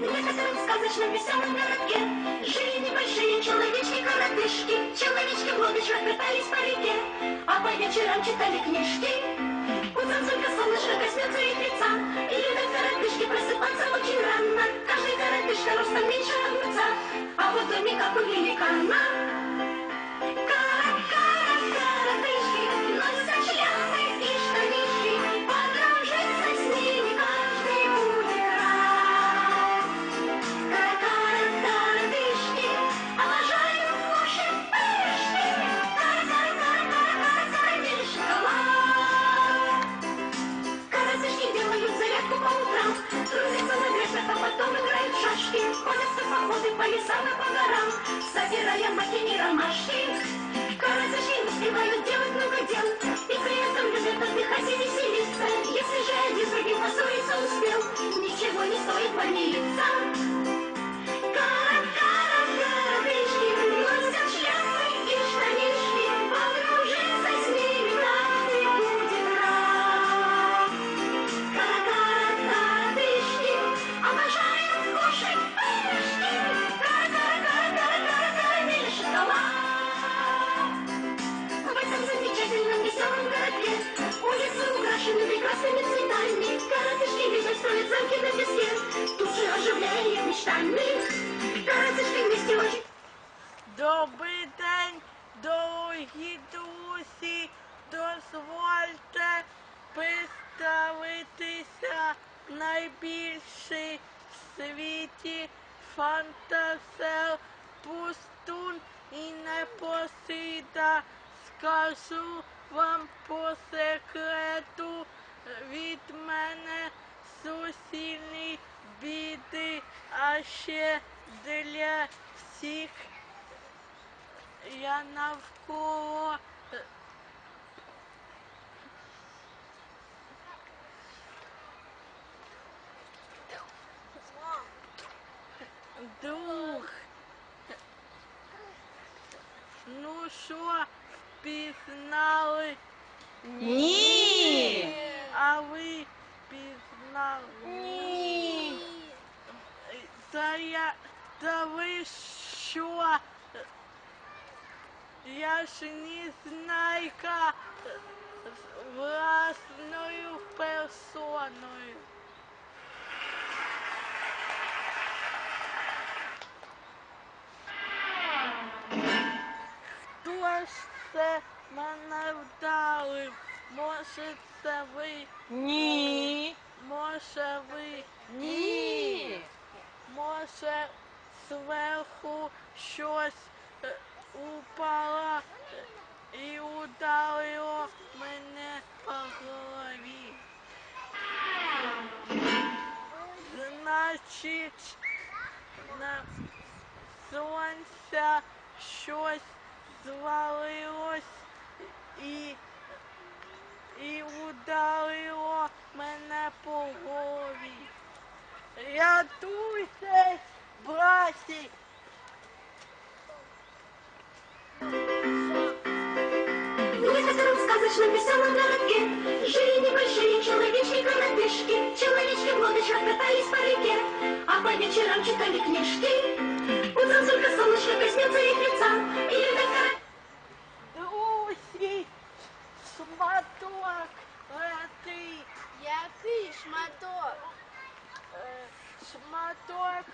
В сказочном веселом городке. Жили небольшие человечки-коротышки Человечки в лодочках катались по реке. А по вечерам читали книжки. Утром только солнышко коснется их лица И любят коротышки просыпаться очень рано. Каждый коротышка ростом меньше огурца. А вот доме как у великана лесам и по горам Собирая маки и ромашки замки на песке Тут же оживляя их мечтами Коротышки вместе очень Добрий день, дорогі друзі, дозвольте представитися найбільший в світі фантазер Пустун. І Непосида. Скажу вам по секрету від мене суцільні біди, а ще для всіх я навколо е, друг. Ну що, впізнали? Ні. А ви пізнали? Ні. Та я, та ви що? Я ж не знайка з власною персоною. Хто ж це мене вдалив? Може це ви? Ні. Може ви? Ні. Може зверху щось е, упало е, і ударило мене по голові. Значить, на сонця щось звалилось і, і ударило Рятуйтесь, браті! В некотором сказочном веселом Жили небольшие человечки-коротышки Человечки в лодочках катались по реке А по вечерам читали книжки. Утром только солнышко коснется Е,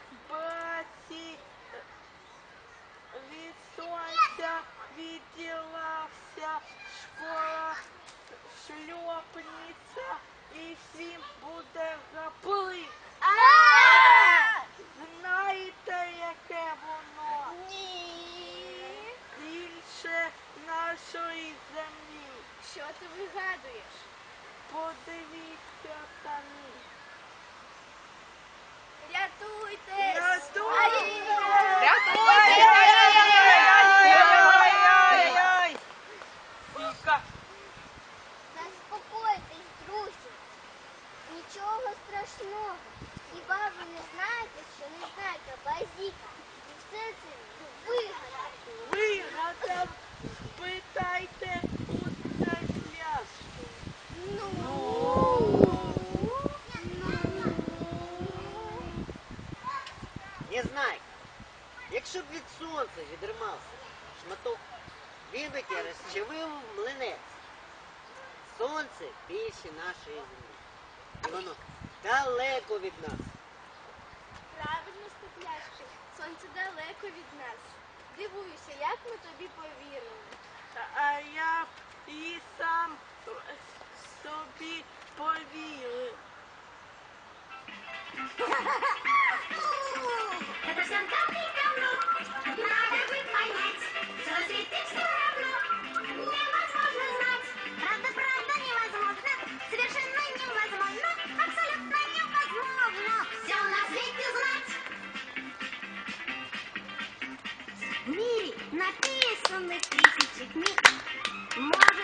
від сонця відділився, школа шльопнеться і всім буде гаплик. Знаєте, яке воно? Ні. Більше нашої землі. Що ти вигадуєш? Подивіться самі. Рятуйтесь! Рятуйтесь! Ай-яй-яй-яй-яй-яй-яй! Віка, Заспокойтесь, друзі. Нічого страшного. Хіба ви не знаєте, що не знаєте базіка? І все це вигадав. Вигадав, спитайте у церквяшки. Ну. Від сонця відримався шматок, тебе розчавив млинець. Сонце більше нашої землі. І воно далеко від нас. Правильно, степляшки, сонце далеко від нас. Дивуюся, як ми тобі повірили. мире написаны тысячи книг Может